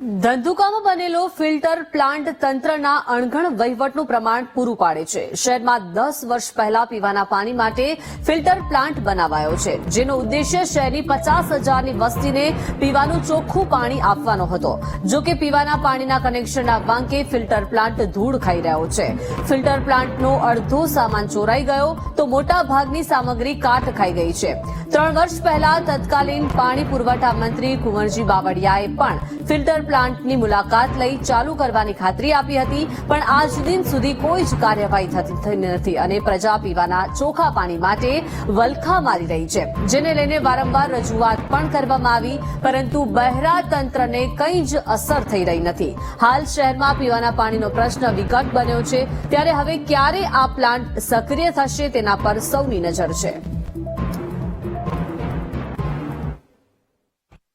ધંધુકામાં બનેલો filter plant તંત્રના અણઘણ વહીવટનું પ્રમાણ પૂરું પાડે છે. શહેરમાં દસ વર્ષ પહેલા પીવાના પાણી માટે ફિલ્ટર પ્લાન્ટ બનાવાયો છે, જેનો ઉદ્દેશ્ય શહેરની પચાસ હજારની વસ્તીને પીવાનું ચોખ્ખું પાણી આપવાનો હતો. જો કે પીવાના પાણીના કનેક્શનના વાંકે ફિલ્ટર પ્લાન્ટ ધૂળ ખાઈ રહ્યો છે. ફિલ્ટર પ્લાન્ટનો અડધો સામાન ચોરાઈ ગયો તો મોટા ભાગની સામગ્રી કાટ ખાઈ ગઈ છે. ત્રણ વર્ષ પહેલા તત્કાલીન પાણી પુરવઠા મંત્રી કુંવરજી બાવળિયાએ પણ ફિલ્ટર પ્લાન્ટની મુલાકાત લઈ ચાલુ કરવાની ખાતરી આપી હતી, પણ આજ દિન સુધી કોઈ જ કાર્યવાહી થતી નથી અને પ્રજા પીવાના ચોખ્ખા પાણી માટે વલખા મારી રહી છે, જેને લઈને વારંવાર રજૂઆત પણ કરવામાં આવી, પરંતુ બહેરા તંત્રને કંઈ જ અસર થઈ રહી નથી. હાલ શહેરમાં પીવાના પાણીનો પ્રશ્ન વિકટ બન્યો છે, ત્યારે હવે ક્યારે આ પ્લાન્ટ સક્રિય થશે તેના પર સૌની નજર છે.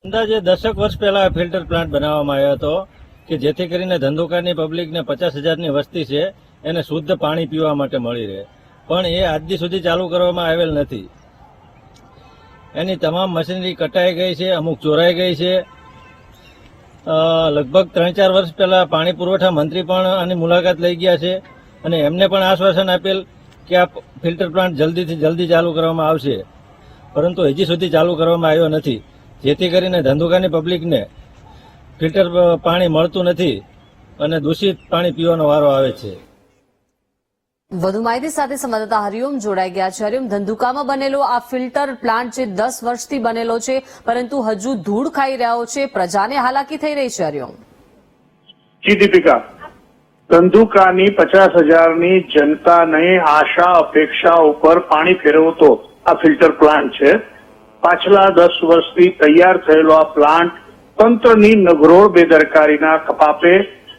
અંદાજે દશક વર્ષ પહેલા ફિલ્ટર પ્લાન્ટ બનાવવામાં આવ્યો હતો કે જેથી કરીને ધંધુકાની પબ્લિકને પચાસ હજારની વસ્તી છે, એને શુદ્ધ પાણી પીવા માટે મળી રહે. પણ એ આજથી સુધી ચાલુ કરવામાં આવેલ નથી. એની તમામ મશીનરી કટાઈ ગઈ છે, અમુક ચોરાઈ ગઈ છે. લગભગ ત્રણ ચાર વર્ષ પહેલા પાણી પુરવઠા મંત્રી પણ આની મુલાકાત લઈ ગયા છે અને એમને પણ આશ્વાસન આપેલ કે આ ફિલ્ટર પ્લાન્ટ જલ્દીથી જલ્દી ચાલુ કરવામાં આવશે. પરંતુ હજી સુધી ચાલુ કરવામાં આવ્યો નથી. જેથી કરીને ધંધુકાની પબ્લિકને ફિલ્ટર પાણી મળતું નથી અને દૂષિત પાણી પીવાનો વારો આવે છે. વધુ માહિતી સાથે સંવાદદાતા હરિઓમ જોડાઈ ગયા છે. હરિઓમ ધંધુકામાં બનેલો આ ફિલ્ટર પ્લાન્ટ જે દસ વર્ષથી બનેલો છે પરંતુ હજુ ધૂળ ખાઈ રહ્યો છે. પ્રજાને હાલાકી થઈ રહી છે હરિઓમ. જી દીપિકા ધંધુકાની પચાસ હજારની જનતાને આશા અપેક્ષા ઉપર પાણી ફેરવતો આ ફિલ્ટર પ્લાન્ટ છે. પાછલા દસ વર્ષથી તૈયાર થયેલો આ પ્લાન્ટ તંત્રની નગરોળ બેદરકારીના કપાપે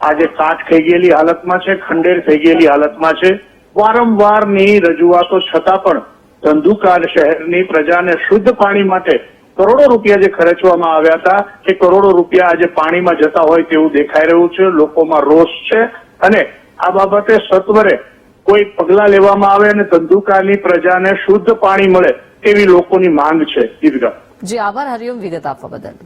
આજે કાટ થઈ ગયેલી હાલતમાં છે, ખંડેર થઈ ગયેલી હાલતમાં છે. વારંવારની રજૂઆતો છતાં પણ ધંધુકાર શહેરની પ્રજાને શુદ્ધ પાણી માટે કરોડો રૂપિયા જે ખર્ચવામાં આવ્યા હતા, એ કરોડો રૂપિયા આજે પાણીમાં જતા હોય તેવું દેખાઈ રહ્યું છે. લોકોમાં રોષ છે અને આ બાબતે સત્વરે કોઈ પગલા લેવામાં આવે અને ધંધુકાની પ્રજાને શુદ્ધ પાણી મળે તેવી લોકોની માંગ છે દીપિકા જે આભાર. હરિઓમ વિગત આપવા બદલ.